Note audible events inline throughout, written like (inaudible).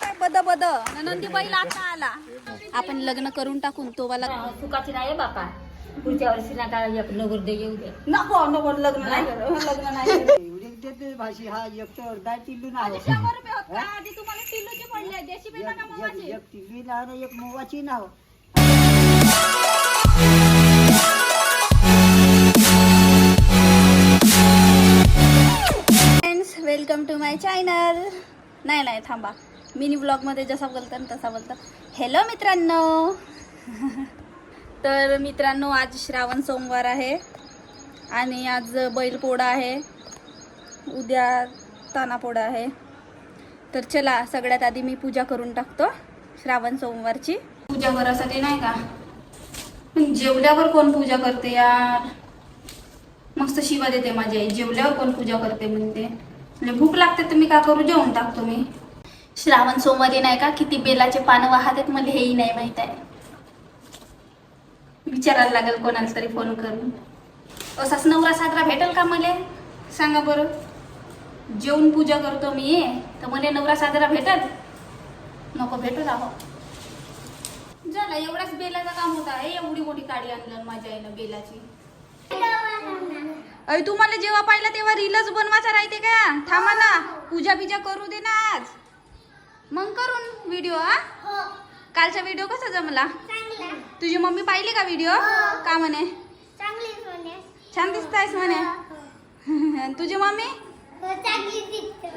काय बद बद? आता आला. आपण लग्न करून टाकून तो वाला सुखाची नाही बापा. पुढच्या वर्षी नका एक नगरदे येऊ दे. नको नको लग्न नाही लग्न नाही (laughs) देते भाषी हा एक तर अर्धा शंभर रुपये होत. का? आधी तुम्हाला किलोचे पडले देशी का एक? एक नाव आणि एक मोवाची नाव friends welcome to my channel नाही नाही थांबा. मिनी ब्लॉगमध्ये जसा बोलता ना तसा बोलता. हॅलो मित्रांनो. (laughs) तर मित्रांनो आज श्रावण सोमवार आहे आणि आज बैलपोळा आहे. उद्या तानापोळा आहे. तर चला सगळ्यात आधी मी पूजा करून टाकतो श्रावण सोमवारची. पूजा करायसाठी नाही का? पण जेवल्यावर कोण पूजा करते यार? मस्त शिवा देते माझी आई. जेवल्यावर कोण पूजा करते म्हणते. म्हणजे भूक लागते तर मी का करू? जेवून टाकतो मी. श्रावण सोमवारी नाही का? किती बेलाचे पानं वाहतात मला हेही नाही माहीत आहे. विचारायला लागेल कोणाला तरी फोन करून. असाच नवरा साजरा भेटेल का मला? सांगा बरं. जेवून पूजा करतो मी. तर मला नवरा साजरा भेटल? नको भेटू राहो. झाला एवढाच बेलाचं काम होता. हे एवढी मोठी काडी आणलं माझ्या आईनं बेलाची. अरे तुम्हाला जेव्हा पाहिलं तेव्हा रीलच बनवायचा राहते का? थांबा ना. पूजा बिजा करू दे ना आज. मग करून व्हिडिओ हा? कालचा व्हिडिओ कसा जमला? तुझी मम्मी पाहिली का व्हिडिओ का म्हणे? छान दिसतायस म्हणे. (laughs) आणि तुझी मम्मी?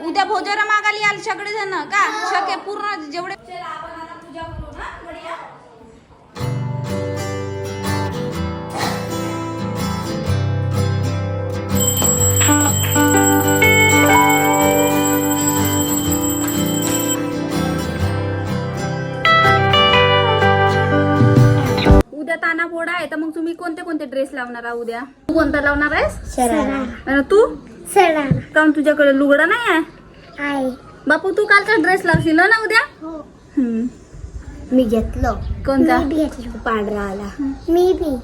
उद्या भोजरा मागाली आल सगळे जण का शके पूर्ण जेवढे आहे तर मग तुम्ही कोणते कोणते ड्रेस लावणार आहात उद्या? तू कोणता लावणार आहेस? आणि तू? कारण तुझ्याकडे लुगडा नाही आहे. बापू तू कालचा ड्रेस लावशील ना उद्या? हम्म. मी घेतलो. कोणता? मी बी घेतलो. पांढरा आला मी बी.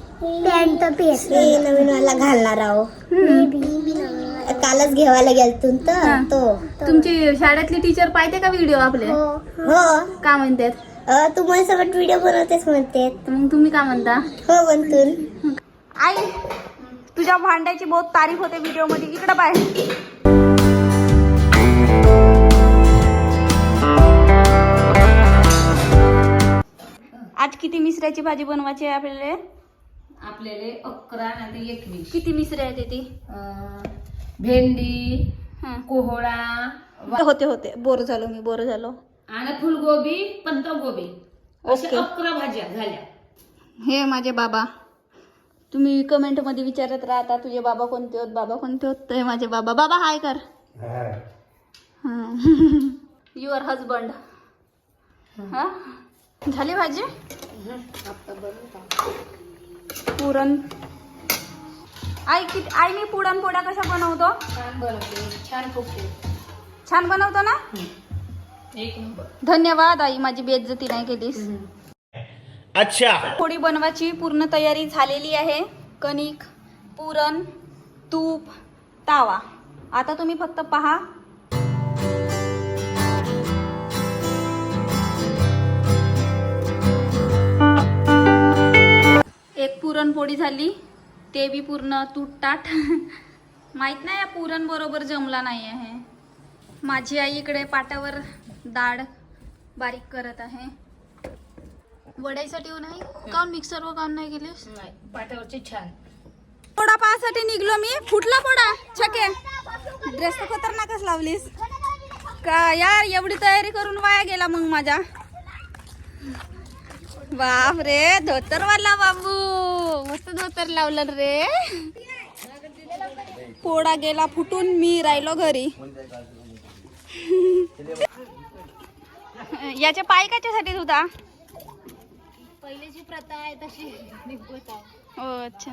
पॅन्ट बी नवीन वाला घालणार आहो. मी बी. कालच घेवायला गेलतो हा. तर तो. तुमची शाळेतली टीचर पाहते का व्हिडिओ आपले? हो. का म्हणतात? तू माझ्या सगळं व्हिडिओ बनवतेस म्हणते. मग तुम्ही का म्हणता? हो बनतून. आई तुझ्या भांड्याची बहुत तारीफ होते व्हिडिओमध्ये. इकडं पाय आज किती मिसऱ्याची भाजी बनवायची आहे आपल्याला? आपल्याला अकरा नाही एकवीस. किती मिसऱ्या आहेत ती? अं, भेंडी. कोहळा होते होते. बोर झालो मी बोर झालो. आणि फुलगोबी पत्तागोबी अशा. अकरा भाज्या झाल्या. हे माझे बाबा. तुम्ही कमेंटमध्ये विचारत राहता तुझे बाबा कोणते होत बाबा कोणते होत? हे माझे बाबा. बाबा हाय कर. युअर हजबंड (laughs) हा? झाली भाजी? पुरण. आई किती आईने पुरणपोळ्या कशा बनवतो? छान बनवते छान फुगते छान बनवतो ना? एक नंबर. धन्यवाद आई माझी बेइज्जती नाही केलीस. अच्छा. पोळी बनवायची पूर्ण तयारी झालेली आहे. कणिक पुरण तूप तावा. आता तुम्ही फक्त पहा. एक पुरणपोळी झाली. ते बी पूर्ण तुटताट. माहीत नाही या पुरण बरोबर जमला नाही आहे माझी आई इकडे पाटावर डाळ बारीक करत आहे. वडायसाठी नाही काऊन मिक्सर वर काऊन नाही गेलीस नाही पाट्यावरचे छान. पोडा पाहासाठी निघलो मी. फुटला पोडा? छके. ड्रेस तर खतरनाकच लावलीस. का यार एवढी तयारी करून वाया गेला मग माझा बाप रे धोतरवाला बाबू. मस्त धोतर लावलं रे. पोडा गेला फुटून मी राहिलो घरी. याचे पाय कशासाठी होता पहिलीची प्रथा आहे तशी हो अच्छा.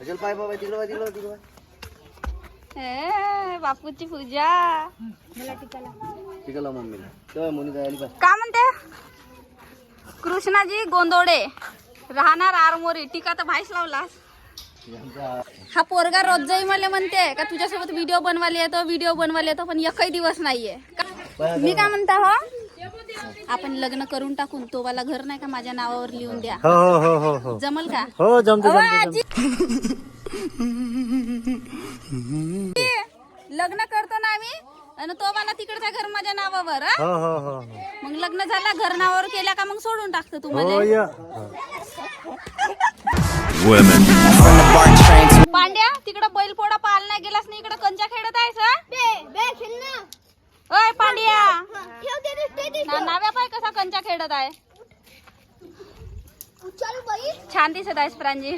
अचल पाय बाबा तिकडं बघ, तिकडं बघ, तिकडं बघ. ए, बापूची पूजा. मम्मीला. तेव्हा आली पाय का म्हणते? कृष्णाजी गोंदवडे राहणार आरमोरी. टीका तर भाईच लावलास. हा पोरगा रोज जाई मला म्हणते का तुझ्यासोबत व्हिडिओ बनवायला येतो व्हिडिओ बनवायला येतो पण एकही दिवस नाहीये. का- मी काय म्हणता हो? आपण लग्न करून टाकून तो वाला घर नाही का माझ्या नावावर लिहून द्या हो हो हो हो हो जमल का हो जमते अहो, जमते आजी. लग्न करतो ना आम्ही आणि तो मला तिकडचा घर माझ्या नावावर हा? हो हो हो हो. मग लग्न झालं घर नावावर केल्या का मग सोडून टाकतो हो तुम्हाला या पांड्या तिकडं बैलपोडा पाहायला नाही गेलास नाही इकडं कंचा खेळत आहेस हा? ओय पांड्या. ना- नाव्या पाय कसा कंचा खेळत आहे. छान दिसत आहेस प्रांजी.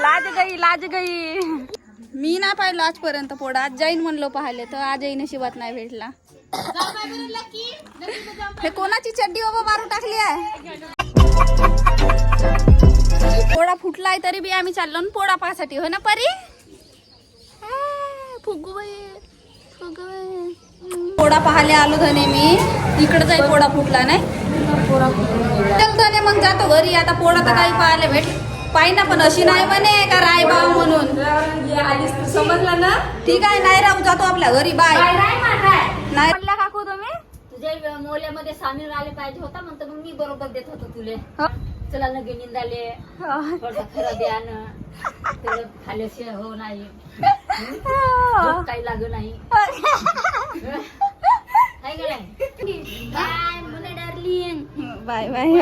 लाज गई लाज गई. मी नाही पाहिलं आजपर्यंत पोडा. आज जाईन म्हणलो पाहिले तर आजही नशिबात नाही भेटला. हे कोणाची चड्डी बाबा मारून टाकली आहे? पोडा फुटलाय तरी बी आम्ही चाललो ना पोडा पाहासाठी हो ना परी? फुगू बाई. पोडा पाहायला आलो धने मी. इकडं जाई पोडा फुटला नाही? चल धने मग जातो घरी. आता पोडा तर काही पाहायला भेट पाहि ना पण अशी नाही म्हणे का राय बाव म्हणून. समजलं ना ठीक आहे नाही राहू जातो आपल्या घरी. बाय नाही काकू तुम्ही? तुझ्या मोल्यामध्ये सामील आले पाहिजे होता म्हणतो मग मी बरोबर देत होतो तुले. चला लगे निंदाले. थोडं खरं द्या ना. त्याला खाल्याशिवाय हो नाही. झोप काही लागू नाही. हाय का नाही? बाय मुलं डार्लिंग बाय बाय.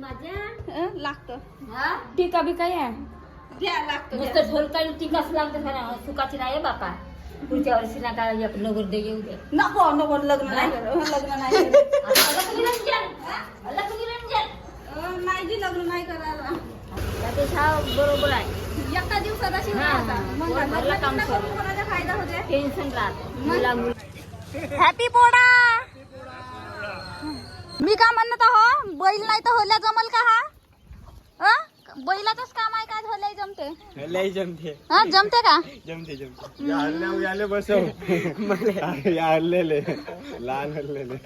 माझ्या? लागतं. हा? टीका बी काय आहे घ्या लागतं घ्या. नुसतं ढोलकायला टिकाच लागतं खरं सुखाची नाही आहे बापा. पुढच्या वर्षी ना काय एक नगर दे येऊ दे. नको नको लग्न नाही. लग्न नाही. आता नाही जी लग्न नाही करायला. त्यापेक्षा हा बरोबर आहे. एका दिवसात अशी. मग. कोणाचा फायदा होते टेन्शन राहत हॅपी पोडा! मी का म्हणत आहो? बैल नाही तर होल्या जमल का हा? अं? बैलाचंच काम आहे का? होल्या जमते. लय जमते. हा जमते का? जमते जमते. आले बसव. हल्लेले लहान हल्लेले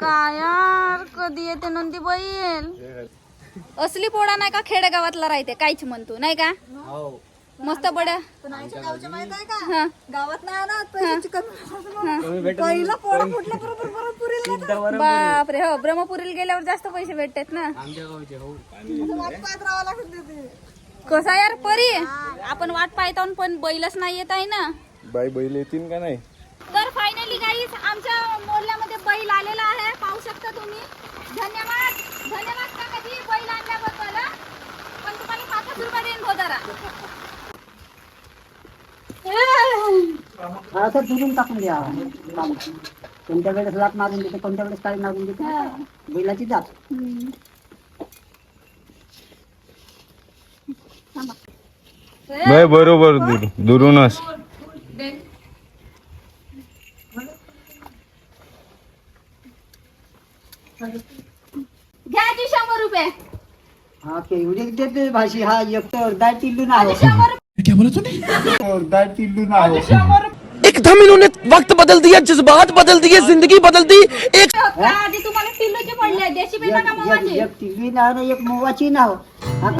काय यार कधी येते नंदी बैल? असली पोळा नाही का खेडेगावातला राहते काहीच म्हणतो नाही का? हो. मस्त बड्या. हा. हा. बापरे हो ब्रह्मपुरीला गेल्यावर जास्त पैसे भेटतात ना. आमच्या गावचे हो. कसा यार परी? आपण वाट पाहतो पण बैलच नाही येत आहे ना. बाई बैल येतील का नाही? तर फायनली गाईज आमच्या मोहल्ल्यामध्ये बैल आलेला आहे. पाहू शकता तुम्ही. धन्यवाद. धन्यवाद काकाजी बैल आणल्याबद्दल हं. पण तुम्हाला पाचच रुपये देईन भोदारा असं दुरून टाकून द्या. कोणत्या वेळेस लाट मारून देते कोणत्या वेळेस काय मारून देते? बैलाची जात. नाही बरोबर दूर दुरूनच. घ्यायची शंभर रुपये. हा केवढे देते भाषी हा एक तर अर्धा टिल्लू ना हो शंभर अर्धा टिल्लू ना हो एकदम इन्होंने वक्त बदल दिया जज्बात बदल दिए जिंदगी बदल दी। एक रुपये आधी तुम्हाला किलोचे पडले देशी बी नका मग एक माझे एक टिल्ली ना एक मोवाची ना हा.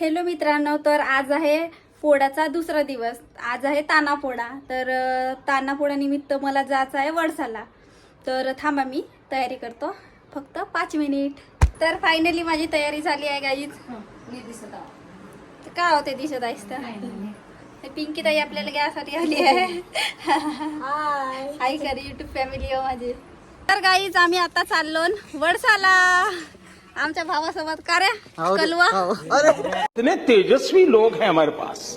हॅलो मित्रांनो तर आज आहे पोळ्याचा दुसरा दिवस. आज आहे ताना पोळा तर अं, ताना पोळा निमित्त मला जायचं आहे वडसाला. तर थांबा मी तयारी करतो. फक्त पाच मिनिट. तर फायनली माझी तयारी झाली आहे गाईज तर काय होते दिसत आहेस तर? पिंकी ताई आपल्याला घ्यासाठी आली आहे. हाय कर युट्यूब फॅमिली हो माझी. तर गाईज आम्ही आता चाललो वडसाला. आमच्या भावासोबत. का रे? कलवा? इतने तेजस्वी लोग हैं हमारे पास.